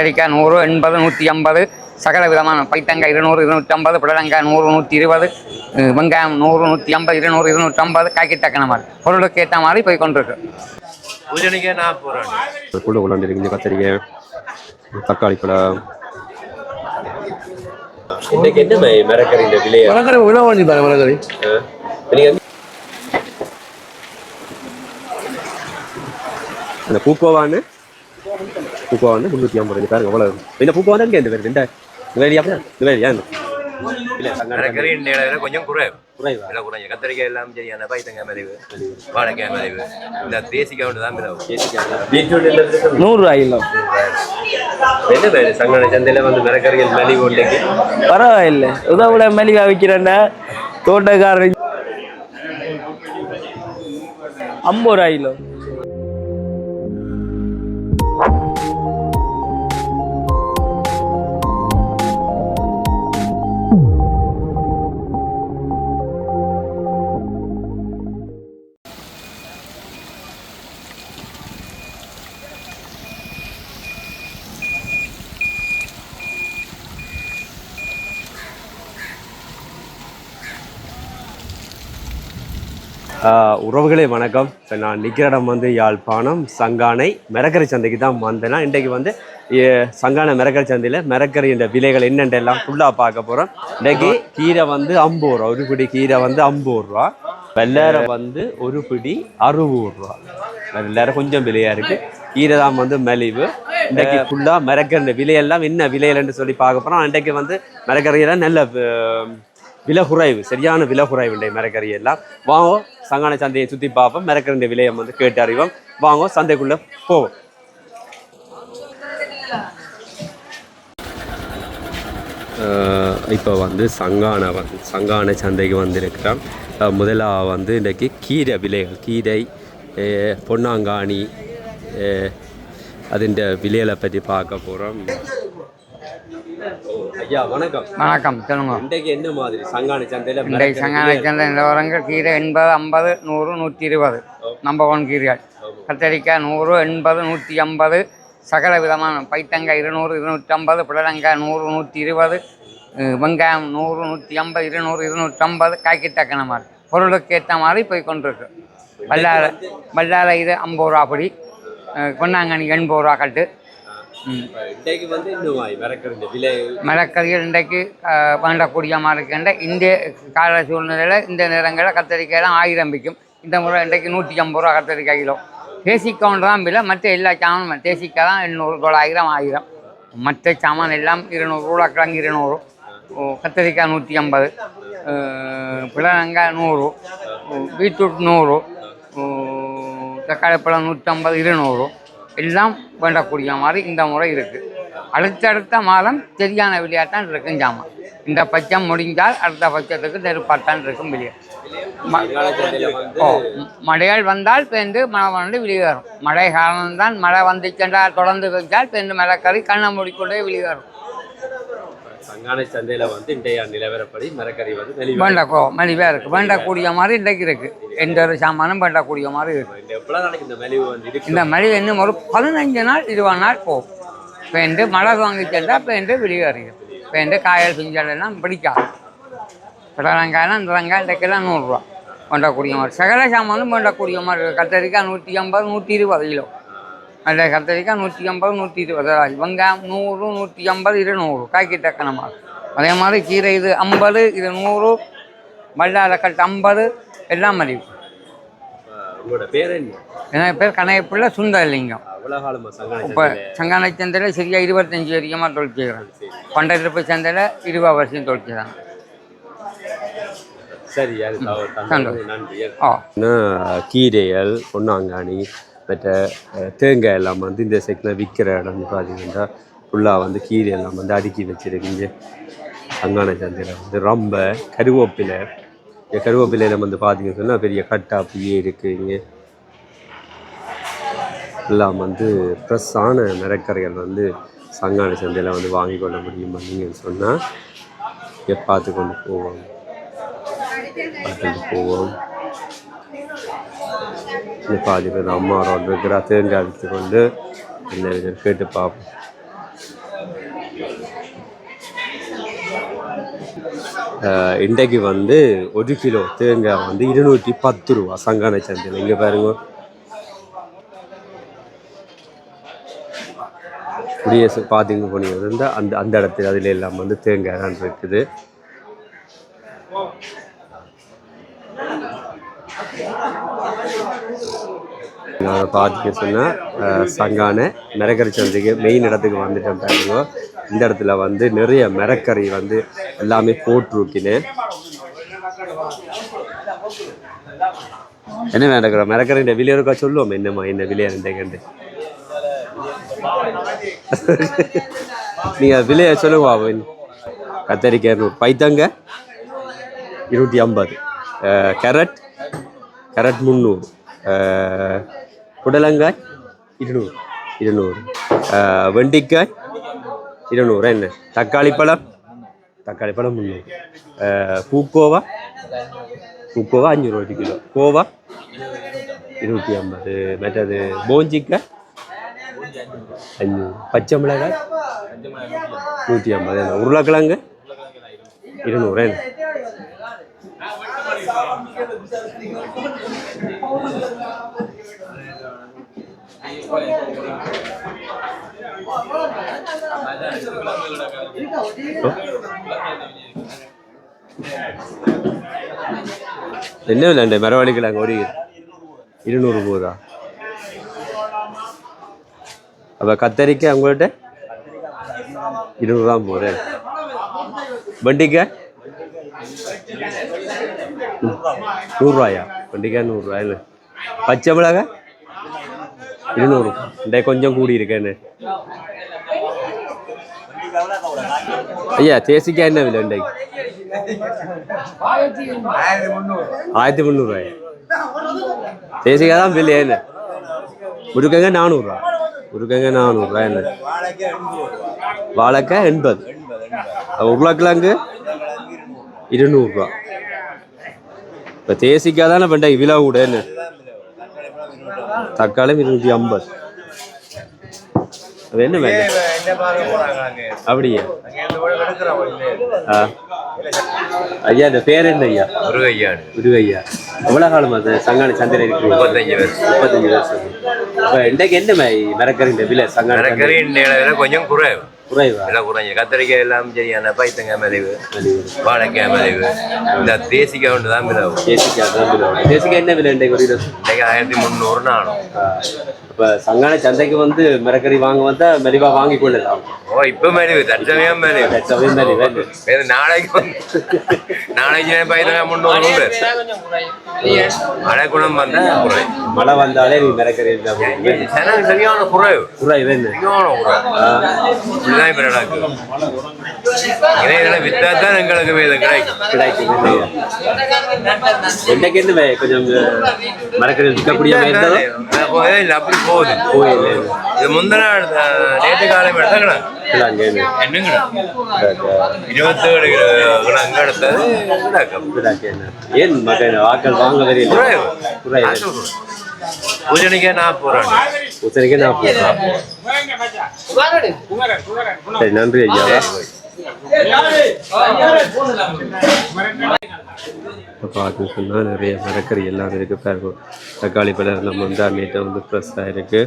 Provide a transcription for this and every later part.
கத்திரிக்காய் நூறு எண்பது நூற்றி ஐம்பது. சகல விதமான பைத்தங்காய் இருநூறு இருநூற்றம்பது. புடலங்காய் நூறு நூற்றி இருபது. வெங்காயம் நூறு நூற்றி ஐம்பது இருநூறு இருநூற்றம்பது. காய்க்கு தக்கன மாதிரி பொருளுக்கு ஏற்ற மாதிரி போய் கொண்டிருக்கு. இருக்கு கத்திரிக்காய் தக்காளி பழம். இன்னைக்கு என்ன மிரக்கறி இந்த விலையா? மரக்கறி விலை வாங்கி தாங்க மரக்கறி. அந்த பூக்கோவான்னு? பூக்கோவான்னு முந்நூற்றி ஐம்பது ரூபாய் பாருங்க எவ்வளவு? இந்த தான் இந்த வேறு இந்த இந்த வேலையா இந்த வேலையா இல்லை கொஞ்சம் குறைவு. குறைவா? குறைஞ்ச. கத்திரிக்காய் எல்லாம் சரியான பைத்தங்காய் மலிவு வாழைக்காய் மலிவு. இந்த தேசிக்காய் ஒன்று தான் பீட்ரூட் இல்லை நூறுரூவா கிலோ என்ன பேரு சங்கட சந்தையில வந்து மரக்கறிகள் மலிவு இன்னைக்கு பரவாயில்ல. உதவுல மலிவா விற்கிறேன்டா தோட்டக்காரர் ஐம்பது ரூபா கிலோ. உறவுகளே வணக்கம். இப்போ நான் நிற்கிற இடம் வந்து யாழ்ப்பாணம். சங்கானை மிரக்கரை சந்தைக்கு தான் வந்தேன்னா இன்றைக்கு வந்து ஏ- சங்கானை மிரக்கறி சந்தையில் மிரக்கறின்ற விலைகள் என்னென்றெல்லாம் ஃபுல்லாக பார்க்க போகிறோம் இன்றைக்கு கீரை வந்து ஐம்பது ரூபா ஒரு பிடி கீரை வந்து ஐம்பது ரூபா. வெள்ளரை வந்து ஒரு பிடி அறுபது ரூபா. வெள்ளரை கொஞ்சம் விலையாக இருக்குது கீரை தான் வந்து மலிவு. இன்றைக்கு ஃபுல்லாக மிரக்கறின்ற விலையெல்லாம் என்ன விலையிலன்னு சொல்லி பார்க்க போகிறோம் இன்றைக்கு வந்து மிரக்கரையெல்லாம் நல்ல விலகுறைவு சரியான விலகுறைவு இன்றைய மிரக்கறி எல்லாம். வாங்கோ சங்கான சந்தையை சுற்றி பார்ப்போம். மிரக்கறின்ற விலையை வந்து கேட்டு அறிவோம் வாங்கோ சந்தைக்குள்ளே போவோம். இப்போ வந்து சங்கான வந்து சங்கான சந்தைக்கு வந்திருக்கிறோம். முதலாக வந்து இன்றைக்கு கீரை விலைகள் கீரை பொன்னாங்காணி பொன்னாங்கானி விலைகளை பற்றி பார்க்க போகிறோம் ஐயா வணக்கம். வணக்கம் சொல்லுங்க. இன்றைக்கு என்ன மாதிரி? சங்கான சந்தையில் இன்றைக்கு சங்கான சந்தை நிலவரங்கள் கீரை எண்பது ஐம்பது நூறு நூற்றி இருபது நம்பர் ஒன் கீரைகள். கத்தரிக்காய் நூறு எண்பது நூற்றி ஐம்பது. சகல விதமான பைத்தங்காய் இருநூறு இருநூற்றம்பது. புடலங்காய் நூறு நூற்றி இருபது வெங்காயம் நூறு நூற்றி ஐம்பது இருநூறு இருநூற்றம்பது. காய்க்கு தக்கன மாதிரி பொருளுக்கு ஏற்ற மாதிரி போய் கொண்டிருக்கு. பல்லார பல்லார இது ஐம்பது ரூபா படி. பொன்னாங்கண்ணி எண்பது ரூபா கட்டு. இன்றைக்கு வந்து மரக்கறிகள் இன்றைக்கு அஹ், வேண்டக்கூடிய மாதிரி இருக்கின்ற இந்த கால சூழ்நிலையில் இந்த நேரங்களில் கத்தரிக்காயெல்லாம் ஆயிரம் விற்கும் இந்த முறை இன்றைக்கு நூற்றி ஐம்பது ரூபா கத்தரிக்காய் கிலோ. தேசிக்காய் தான் விலை மற்ற எல்லா சாமானும் தேசிக்காய் தான் எண்ணூறு தொள்ளாயிரம் ஆயிரம். மற்ற சாமான் எல்லாம் இருநூறு உருளைக்கிழங்கு இருநூறு. கத்தரிக்காய் நூற்றி ஐம்பது பிளவங்காய் நூறு. பீட்ரூட் நூறு. தக்காளி பழம் நூற்றம்பது இருநூறு. எல்லாம் வேண்டக்கூடிய மாதிரி இந்த முறை இருக்குது அடுத்தடுத்த மாதம் சரியான விளையாட்டான் இருக்கும் ஜாமான். இந்த பட்சம் முடிஞ்சால் அடுத்த பட்சத்துக்கு நெருப்பாட்டான் இருக்கும் விளையாட்டு. ஓ மழைகள் வந்தால் பேருந்து மழை வந்து வெளியேறும். மழை காரணம்தான் மழை வந்துச்சென்றால் தொடர்ந்து வச்சால் பேருந்து மழைக்கறி கண்ணை மூடிக்கொண்டே வெளியேறும். சங்கான சந்தையில வந்து இன்றைய நிலவரப்படி மிரக்கறி வந்து வேண்டக்கோ மலிவாக இருக்குது வேண்டக்கூடிய மாதிரி இன்றைக்கு இருக்குது எந்த ஒரு சாமானும் வேண்டக்கூடிய மாதிரி இருக்குது எவ்வளோ நாளைக்கு இந்த மலிவு வந்து இருக்கு? இந்த மழை இன்னும் ஒரு பதினஞ்சு நாள் இருபது நாள் போகும். பேருந்து மழை வாங்கி சென்றால் பேருந்து வெளியேறிடும் பேருந்து காயல் பிஞ்சல் எல்லாம் பிடிக்காது. புடலங்காயெல்லாம் இந்த வெங்காயம் இன்றைக்கெல்லாம் நூறுரூவா. வேண்டக்கூடிய மாதிரி. சகல சாமானும் வேண்டக்கூடிய மாதிரி இருக்குது கத்தரிக்காய் நூற்றி ஐம்பது நூற்றி இருபது கிலோ. அந்த கத்தரிக்காய் நூற்றி ஐம்பது நூற்றி இருபது வெங்காயம் நூறு நூற்றி ஐம்பது இருநூறு காய்க்கு தக்கன மாதிரி அதே மாதிரி கீரை இது ஐம்பது இது நூறு. வல்லார கட்டு ஐம்பது. எல்லாம் மலிவு உங்களோட பேர் என்ன? என் பேர் கனையப்பிள்ளை சுந்தரலிங்கம். அவ்வளோ காலமா சங்கான இப்போ சங்கான சந்தையில் சரியாக இருபத்தஞ்சி வரைக்குமா தொழில் செய்கிறேன் பண்டத்திருப்பு சந்தையில் இருபது வருஷம் தொழில் செய்கிறாங்க சரி கீரைகள் பொன்னாங்கானி மற்ற தேங்காய் எல்லாம் வந்து இந்த செக்கில் விற்கிற இடம் பார்த்தீங்கன்னா ஃபுல்லாக வந்து கீரை எல்லாம் வந்து அடுக்கி வச்சுருக்குங்க. சங்கான சந்தையில் வந்து ரொம்ப கருவேப்பிலை. இந்த கருவேப்பிலையில் வந்து பார்த்தீங்கன்னு சொன்னால் பெரிய கட்டா அப்படியே இருக்குங்க. எல்லாம் வந்து ஃப்ரெஷ்ஷான நிறக்கரைகள் வந்து சங்கான சந்தையில் வந்து வாங்கி கொள்ள முடியுமா அப்படின்னு சொன்னால் பார்த்து கொண்டு போவோம். பார்த்துட்டு போவோம். இந்த பாதி பேர் அம்மா ரோடு இருக்கிறா தேங்காய் விற்று கொண்டு என்ன கேட்டு பார்ப்போம். இன்றைக்கு வந்து ஒரு கிலோ தேங்காய் வந்து இருநூற்றி பத்து ரூபா சங்கான சந்தையில். இங்கே பாருங்க. குடியரசு பார்த்திங்க போனீங்க அந்த அந்த இடத்துல அதில் எல்லாம் வந்து தேங்காய் தான் இருக்குது. நான் பார்த்துக்க சொன்னால் சங்கான மிரக்கறி சந்தைக்கு மெயின் இடத்துக்கு வந்துட்டேன் பாருங்க. இந்த இடத்துல வந்து நிறைய மிரக்கறி வந்து எல்லாமே போட்டிருக்கினேன் என்ன நடக்கிற மிரக்கறின்ற விலை இருக்கா சொல்லுவோம். என்னம்மா என்ன விலையா இருந்தேங்கண்டு நீங்கள் விலையை சொல்லுங்க கத்தரிக்காய் இரநூறு. பைத்தங்க இருநூற்றி ஐம்பது. கேரட் கேரட் முந்நூறு. புடலங்காய் இருநூறு. இருநூறு. வெண்டிக்காய் இருநூறு. என்ன? தக்காளி பழம்? தக்காளி பழம் முந்நூறு. பூக்கோவா? பூக்கோவா அஞ்சூறு ஒரு கிலோ. கோவா? இருநூற்றி ஐம்பது. மற்றது போஞ்சிக்காய் அஞ்சூறு பச்சை மிளகாய்? நூற்றி ஐம்பது. என்ன? உருளைக்கிழங்கு? இருநூறு. என்ன? என்ன விளையாண்டு மரவள்ளிக்கிழங்கு ஒரு இருநூறு போதா? அப்போ கத்தரிக்காய் உங்கள்கிட்ட இருநூறுதான் போதே. வண்டிக்காய்? நூறுரூவாயா? வண்டிக்காய் நூறுரூவா பச்சை மிளகாய்? இருநூறு. இந்த கொஞ்சம் கூடி இருக்கேன்னு. ஐயா தேசிக்காய் என்ன விலை இன்றைக்கு? ஆயிரத்தி முந்நூறுவாயா? தேசிக்காய் தான் விலை என்ன? முருக்கங்க நானூறுரூவா முருக்கங்க நானூறுரூவா என்ன? வாழைக்காய் எண்பது. உருளைக்கிழங்கு இருநூறுரூவா இப்போ தேசிக்காய் தானே பண்ண விலை கூட என்ன தக்காளி இருநூற்றி ஐம்பது. அது என்ன அப்படியா? ஆ. ஐயா இந்த பேர் என்ன ஐயா? முருகையாடு விடு ஐயா எவ்வளோ காலம் அது சங்கான சந்தையில் இருக்கு முப்பத்தஞ்சு வருஷம். முப்பத்தஞ்சு வருஷம்? இப்போ இன்றைக்கு என்ன மை மிரக்கறி இந்த விலை சங்கான சந்தை மரக்கறி இந்த இடையில கொஞ்சம் குறைவு. எல்லாம் குறைஞ்சு. கத்திரிக்காய் எல்லாம் சரியான பைத்தங்காய் மலிவு. வாழைக்காய் மலிவு. இந்த தேசிக்காய் ஒன்று தான் மிளவு தேசிக்காய் தான் விலை. தேசிக்காய் என்ன விலை இன்றைக்கு ஒரு கிலோ? இன்னைக்கு ஆயிரத்தி முந்நூறு நானும் இப்போ சங்கான சந்தைக்கு வந்து மிரக்கறி வாங்க வந்தா மெலிவாக வாங்கி கொள்ளலாம். ஓ இப்ப மலிவு தற்சமயம் மலிவு. தற்சமயம் மலிவு? வேறு நாளைக்கு வந்து நாளைக்கு பைத்தங்காய் முந்நூறு உண்டு? மழை குணம் வந்தா குறை மழை வந்தாலே நீ மிரக்கறி சரியான குறைவு. குறைவு சரியான குறைவு. இப்படிதான் இப்ப நடக்குது இணையத்தில் வித்தா தான் எங்களுக்கு வேதம் கிடைக்கும். கிடைக்கும்? என்னைக்கு என்ன கொஞ்சம் மரக்கறி விற்கக்கூடிய மாதிரி அப்படி போகுது போயிடுது. இது முந்தின நேற்று காலம் இல்லை, அங்கே என்ன? என்னங்கண்ணா இருபத்தேழு அங்க எடுத்தது கிடக்கும்? ஏன் மக்கள் வாக்கள் வாங்க வரையில குறைவு குறைவு பூஜனைக்கே நான் சரி நன்றி ஐயா பார்த்து சொன்னால் நிறைய மரக்கறி எல்லாம் இருக்கு பாருங்க. தக்காளி பழம் நம்ம வந்து அன்னைட்ட வந்து ஃப்ரெஷ்ஷாக இருக்கு.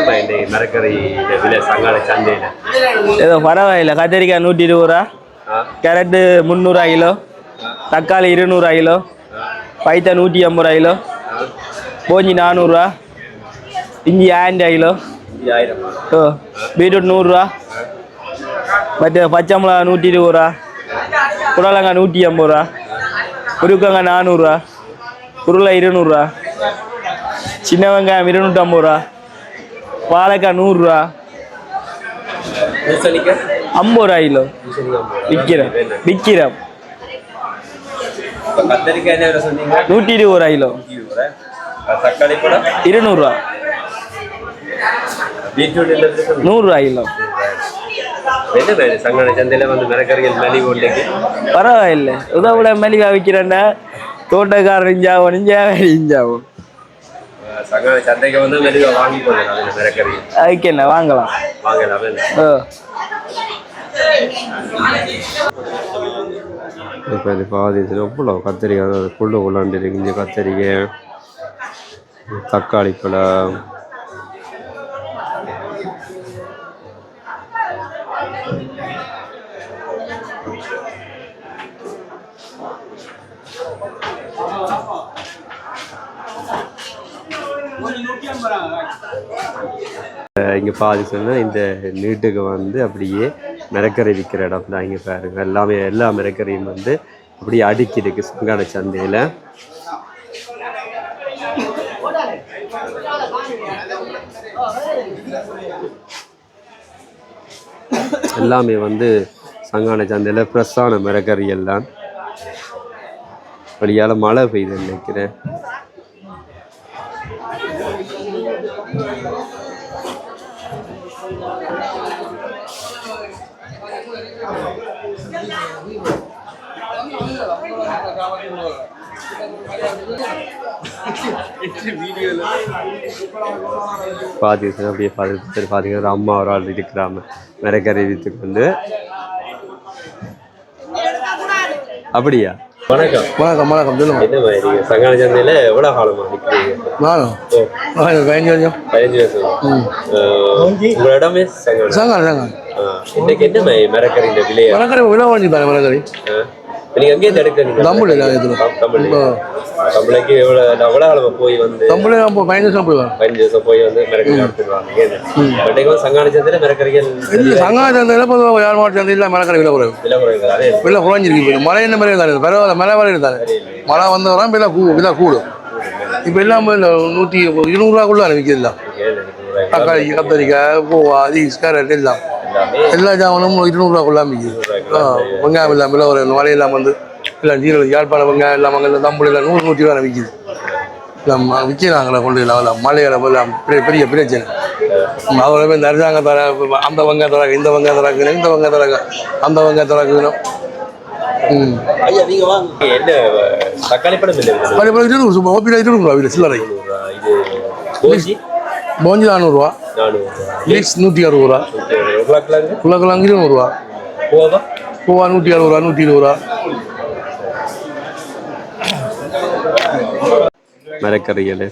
என்ன இந்த மரக்கறி சங்கால சந்தையில்? ஏதோ பரவாயில்ல. கத்திரிக்காய் நூற்றி இருபது ரூபா கேரட்டு முந்நூறுரூவா கிலோ. தக்காளி இருநூறுவா கிலோ. பைத்தா நூற்றி ஐம்பது ரூபா கிலோ. போஞ்சி நானூறுரூவா. இஞ்சி ஆயிரம் ரூபா கிலோ. ஓ பீட்ரூட் நூறுரூவா. மற்ற பச்சை மிளகா நூற்றி இருபது ரூபா புடலங்காய் நூற்றி ஐம்பது ரூபா உருக்கங்காய் நானூறுரூவா. உருளை இருநூறுவா சின்ன வெங்காயம் இருநூற்றம்பது ரூபா வாழைக்காய் நூறுரூவா. ஐம்பது ரூபா கிலோ. விற்கிறோம் விற்கிறோம் நூற்றி இருபது ரூபா கிலோ. தக்காளி பழம் இருநூறுவா நூறுரூவா கிலோ. சந்தையில வந்து மிளகறிகள் மலி ஒன்றைக்கு பரவாயில்லை. உதவிட மலிவா விற்கிறேன்னா தோட்டக்காரர் இஞ்சாவும் இஞ்சாவும் இஞ்சாவும் சங்கான சந்தைக்கு வந்து மெலிவா வாங்கி மிளகறி அதுக்கு என்ன வாங்கலாம். வாங்கலாமே ஓ இப்போ இது பாதி எவ்வளோ கத்திரிக்காய்? புல்லு உள்ளாண்டு இருக்கு இங்கே கத்திரிக்காய் தக்காளி பழம் இங்கே பாதி சொன்னால் இந்த நீட்டுக்கு வந்து அப்படியே மிரக்கரை விற்கிற இடம் தான் இங்கே பாருங்க. எல்லாமே எல்லா மிரக்கரையும் வந்து அப்படியே அடுக்கி இருக்கு சங்கான சந்தையில். எல்லாமே வந்து சங்கான சந்தையில் ஃப்ரெஷ்ஷான மிரக்கறி எல்லாம். வழியால் மழை பெய்யுது நினைக்கிறேன். பார்த்து அப்படியே பார்த்து சரி பார்த்தீங்கன்னா அம்மா ஒரு ஆள் இருக்கிறாம மிரக்கறி வித்துக்கு வந்து. அப்படியா? வணக்கம். வணக்கம் வணக்கம். சொல்லுங்க. என்ன மாதிரி நீங்க சங்கான சந்தையில எவ்வளவு காலமா நிக்கிறீங்க நானும் ஓ. நானும் பதினஞ்சு கொஞ்சம் பதினஞ்சு வருஷம்? உங்களோட இடமே சங்கான சாங்கால் ஆ, இன்னைக்கு என்ன மாதிரி மிரக்கறிஇந்த விலையா மரக்கறி விலை வாங்கி தானே மரக்கறி. நீங்க எங்கேயும் எடுக்கிறீங்க எடுத்துரும். தமிழ் தமிழுக்கு எவ்வளவு எவ்வளவு காலமா போய் வந்து நான் இப்போ பதினஞ்சு வருஷம் போயிடுவேன் பதினஞ்சு வருஷம் போய் வந்து மிரக்கறி எடுத்துருவாங்க சங்கான சந்தையில மிரக்கறிகள் சங்கால் சந்தையில் இப்போ யார் மாவட்ட சந்தையில் மரக்கறி விலை குறைவு. விலை குறைவு அதே விலை குறைஞ்சிருக்கு மழை என்ன மாதிரி தானே பரவாயில்ல மழை வரையும் தானே. மழை வந்த வரான் விலை கூ விலை கூடும். இப்போ எல்லாமே நூற்றி இருநூறுவாக்குள்ள விற்கிறதுல தக்காளி கத்தரிக்காய் பூவா அதிஸ் கேரட் எல்லாம். எல்லா ஜாமனும் இருநூறுவாக்குள்ள விற்கிது ஆ வெங்காயம் விலை குறைவு மழை எல்லாம் வந்து எல்லாம் ஜீரோ யாழ்ப்பாணம் வெங்காயம் அங்கே தம்புல எல்லாம் நூறு நூற்றி ரூபா விற்கிது எல்லாம் விற்கிறாங்களே கொண்டு எல்லாம் மலையில பெரிய பெரிய பிரச்சனை. அவரை போய் இந்த அரசாங்க தர அந்த வங்க தராங்க இந்த வங்க தராங்க இந்த வங்க தராங்க அந்த வங்க. தராங்க ம் என்ன தக்காளி படம் இல்லை அதே போல் இருநூறு சும்மா ஓபியில் இருநூறுவா வீடு சில்லறை. போஞ்சி? நானூறுரூவா நூற்றி அறுபது ரூபா. உருளைக்கிழங்கு உருளைக்கிழங்கு இருநூறுவா கோவா பூவா நூற்றி அறுபது ரூபா நூற்றி இருபது ரூபா மரக்கறிகள்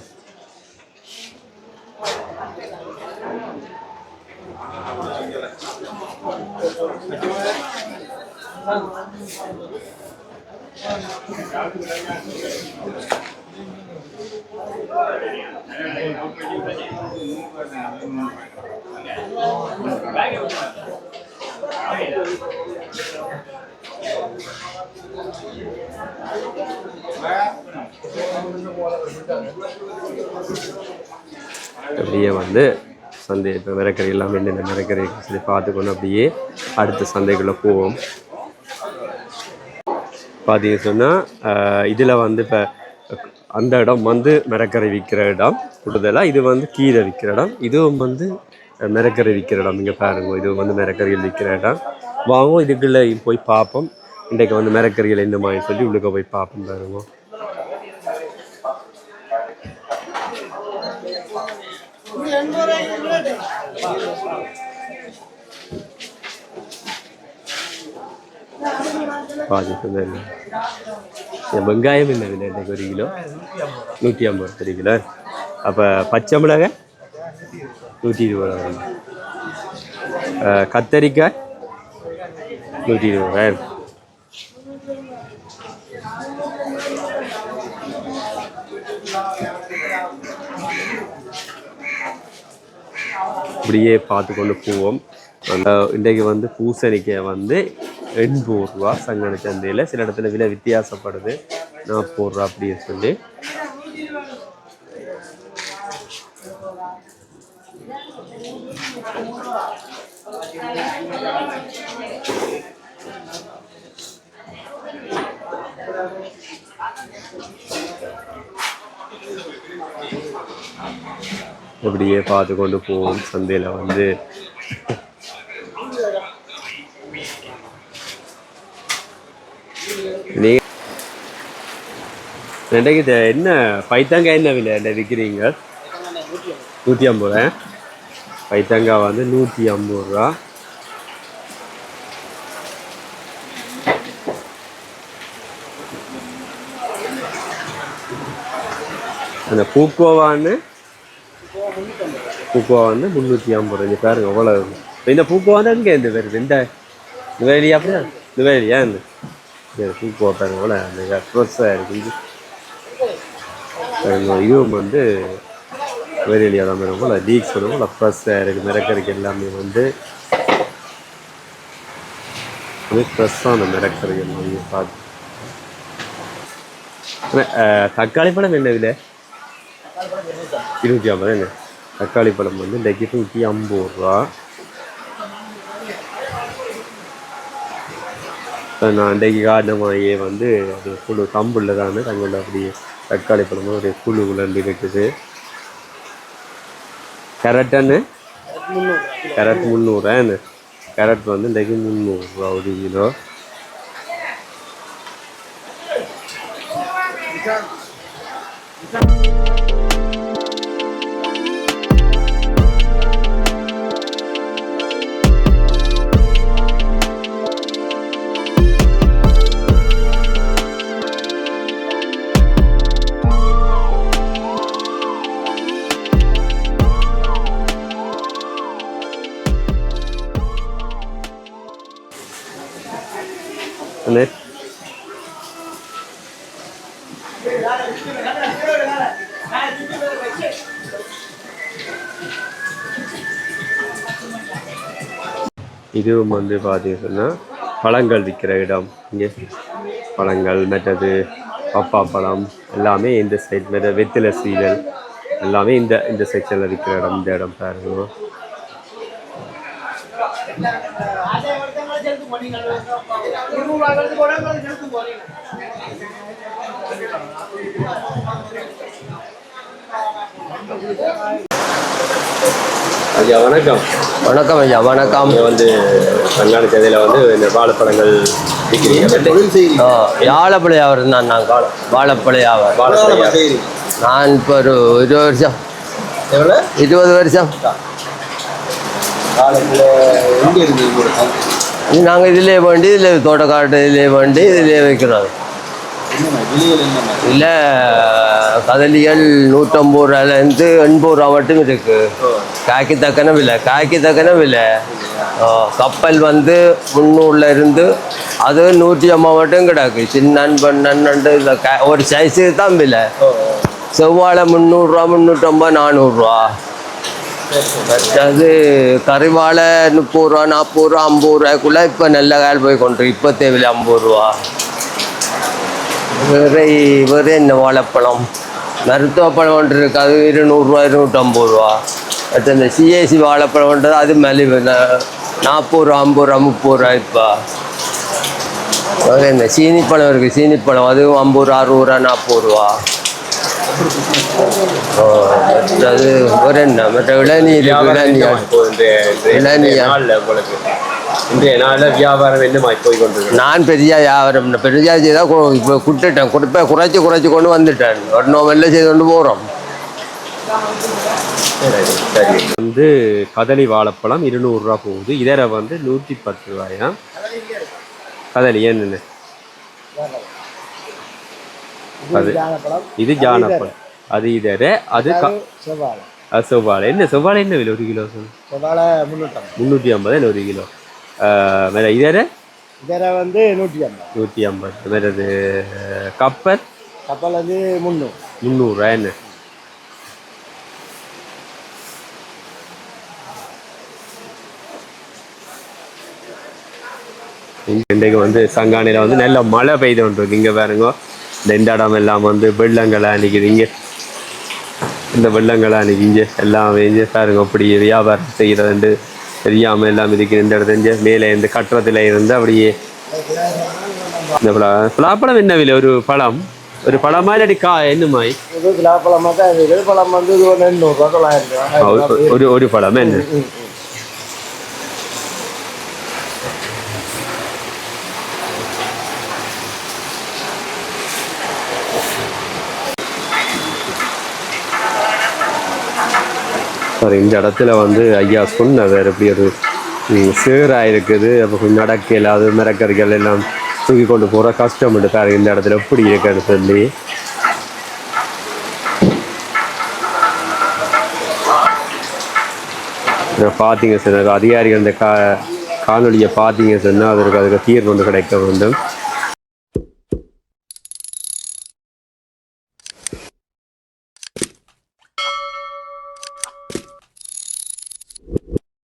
அப்படியே வந்து சந்தை இப்போ மிரக்கறி எல்லாம் என்னென்ன மிரக்கறி சொல்லி பார்த்துக்கொண்டு அப்படியே அடுத்த சந்தைக்குள்ளே போவோம். பார்த்தீங்கன்னு சொன்னால் இதில் வந்து இப்போ அந்த இடம் வந்து மிரக்கறி விற்கிற இடம். கூடுதலாக இது வந்து கீரை விற்கிற இடம். இதுவும் வந்து மிரக்கறி விற்கிற இடம் இங்கே பாருங்க. இது வந்து மிரக்கறிகள் விற்கிற இடம். வாங்குவோம் இதுக்குள்ளே போய் பார்ப்போம். இன்றைக்கு வந்து மிரக்கரையில் இந்த மாதிரி சொல்லி உள்ளுக்க போய் பார்ப்போம் பாருங்க. பாதி வெங்காயம் என்ன விலை இன்றைக்கு ஒரு கிலோ? நூற்றி ஐம்பது. ஒரு கிலோ. அப்போ பச்சை மிளகாய்? நூற்றி இருபது ரூபா வருது. கத்தரிக்காய் நூற்றி இருபது ரூபாய் இப்படியே பார்த்து கொண்டு போவோம். அந்த இன்றைக்கு வந்து பூசணிக்காய் வந்து எண்பது ரூபா சங்கன சந்தையில் சில இடத்துல விலை வித்தியாசப்படுது. நாற்பது ரூபா அப்படின்னு சொல்லி. இப்படியே பார்த்து கொண்டு போவோம். சந்தையில் வந்து. நீ ரெண்டைக்கு இது என்ன பைத்தங்காய் என்ன விலை என்ன விற்கிறீங்க நூற்றி ஐம்பது. ரூபா பைத்தங்காய் வந்து நூற்றி ஐம்பது ரூபா. அந்த பூக்கோவான்னு பூக்கோவா வந்து முந்நூற்றி ஐம்பது ரூபா பாருங்க எவ்வளோ இந்த பூக்கோவா தான் இங்கே இந்த பேர் இந்த நுவேலி அப்படியா? நுவேலியா இந்த இந்த பூக்கோவா பாருங்க எவ்வளோ அந்த ஃப்ரெஷ்ஷாக இருக்குது. இதுவும் வந்து நுவேலியாக தான் பாருங்க எவ்வளோ லீக்ஸ் வந்து ஃப்ரெஷ்ஷாக இருக்குது. மிரக்கறிக்கு எல்லாமே வந்து ஃப்ரெஷ்ஷான மிரக்கறிக்கு எல்லாமே பார்த்து தக்காளி பழம் என்ன விலை? இருநூற்றி ஐம்பது என்ன? தக்காளி பழம் வந்து இன்றைக்கு நூற்றி ஐம்பது ரூபா. நான் இன்றைக்கு காட்டின மாதிரியே வந்து அது குழு தம்புள்ள தானே தங்கள்ல அப்படியே தக்காளி பழமும் ஒரு குழு உலர்ந்து இருக்குது கேரட்டுன்னு கேரட் முந்நூறுரூவா கேரட் வந்து இன்றைக்கு முந்நூறுரூவா ஒரு கிலோ. அண்ணே இதுவும் வந்து பார்த்தீங்கன்னா பழங்கள் விற்கிற இடம். இங்கே பழங்கள் மற்றது பப்பா பழம் எல்லாமே இந்த சைட் மற்ற வெத்தில சீதல் எல்லாமே இந்த இந்த செக்ஷனில் விற்கிற இடம் இந்த இடம் பாருங்க. ஐயா வணக்கம். வணக்கம் ஐயா வணக்கம். இங்கே வந்து சங்கான சந்தையில் வந்து இந்த வாழைப்பழங்கள் விற்கிறீங்க ஆ, வாழைப்பழையாவர் தான் நான் வாழைப்பழையாவர். வாழைப்பழம் நான் இப்போ ஒரு இருபது வருஷம். எவ்வளோ இருபது வருஷம். நாங்கள் இதிலே வேண்டி இதில் தோட்டக்காட்டு இதிலே வேண்டி இதிலே வைக்கிறோம். இல்லை கதலிகள் நூற்றம்பது ரூபாயிலேருந்து எண்பது ரூபா மட்டும் இருக்கு. காய்க்கு தக்கன விலை காய்க்கு தக்கன விலை. கப்பல் வந்து முந்நூறுல இருந்து அது நூற்றி ஐம்பது மட்டும் கிடக்கு. சின்னன் பண்ணண்டு இந்த ஒரு சைஸு தான் விலை. செவ்வாழை முந்நூறுரூவா முந்நூற்றம்பது நானூறுரூவா அது கறிவாழை முப்பது ரூபா நாற்பது ரூபா ஐம்பது ரூபாய்க்குள்ளே இப்போ நல்ல கால் போய் கொண்டு இப்போ தேவையில்லை ஐம்பது ரூபா. வேறு வேறு என்ன வாழைப்பழம்? மருத்துவ பழம் ஒன்று இருக்குது அது இருநூறுவா இருநூற்றம்பது ரூபா. மற்ற இந்த சிஏசி வாழைப்பழம்ன்றது அது மலிவு. நாற்பது ரூபா ஐம்பது ரூபா முப்பது ரூபா இப்போ. என்ன? சீனிப்பழம் இருக்குது சீனிப்பழம். அதுவும் ஐம்பது ரூபா அறுபது ரூபா நாற்பது ரூபா. மற்றது வேறு என்ன? மற்ற இளநீர் இளநீர். இளநீர். இன்றைய நாளில் வியாபாரம் என்ன போய் கொண்டிருக்கு நான் பெரிய வியாபாரம் பெரிய செய்தால் இப்போ குட்டுட்டேன். குடிப்ப குறைச்சி குறைச்சி கொண்டு வந்துட்டேன். ஒரு நோவெல்லாம் செய்து கொண்டு போகிறோம் சரி வந்து கதலி வாழைப்பழம் இருநூறுரூவா போகுது. இதர வந்து நூற்றி பத்து ரூபாயா? கதலி என்னென்ன அது இது ஜானப்பழம். அது இதர அது செவ்வாழை. செவ்வாழை. என்ன செவ்வாழை என்ன விலை? ஒரு கிலோ சொல்லு செவ்வாழை முந்நூற்றி ஐம்பது என்ன ஒரு கிலோ? வேற இதர இதர வந்து நூற்றி ஐம்பது. நூற்றி ஐம்பது. வேறது கப்பல்? கப்பல் வந்து முந்நூறு. முந்நூறுரூவா என்ன? இன்றைக்கு வந்து சங்கானியில் வந்து நல்ல மழை பெய்து கொண்டிருக்கு. இங்கே பாருங்க இந்த இந்த இடம் எல்லாம் வந்து வெள்ளங்களாக நிற்கிது இங்கே இந்த வெள்ளங்களாக நிற்கி இங்கே எல்லாம் பாருங்க அப்படி வியாபாரம் செய்கிறதுண்டு தெரியாமல் எல்லாம் இருக்குது இந்த இடத்துல மேலே இந்த கட்டுறதுல இருந்து அப்படியே இந்த பழம் பலாப்பழம் என்ன விலை? ஒரு பழம். ஒரு பழமா இல்லாட்டி கா என்னமாய் விழாப்பழமாக தான் பழம் வந்து ஒரு ஒரு பழம் என்ன? சார் இந்த இடத்துல வந்து ஐயா சொன்ன வேறு எப்படி ஒரு ம், சேராக இருக்குது அப்போ கொஞ்சம் நடக்கையில் அது மிரக்கர்கள் எல்லாம் தூக்கி கொண்டு போகிற கஷ்டம் பாரு இந்த இடத்துல எப்படி இருக்குன்னு சொல்லி. பார்த்தீங்க சொன்னார் அதிகாரிகள் இந்த கா காணொலியை பார்த்தீங்க சொன்னால் அதற்கு அதுக்கு தீர்வு ஒன்று கிடைக்க வேண்டும்.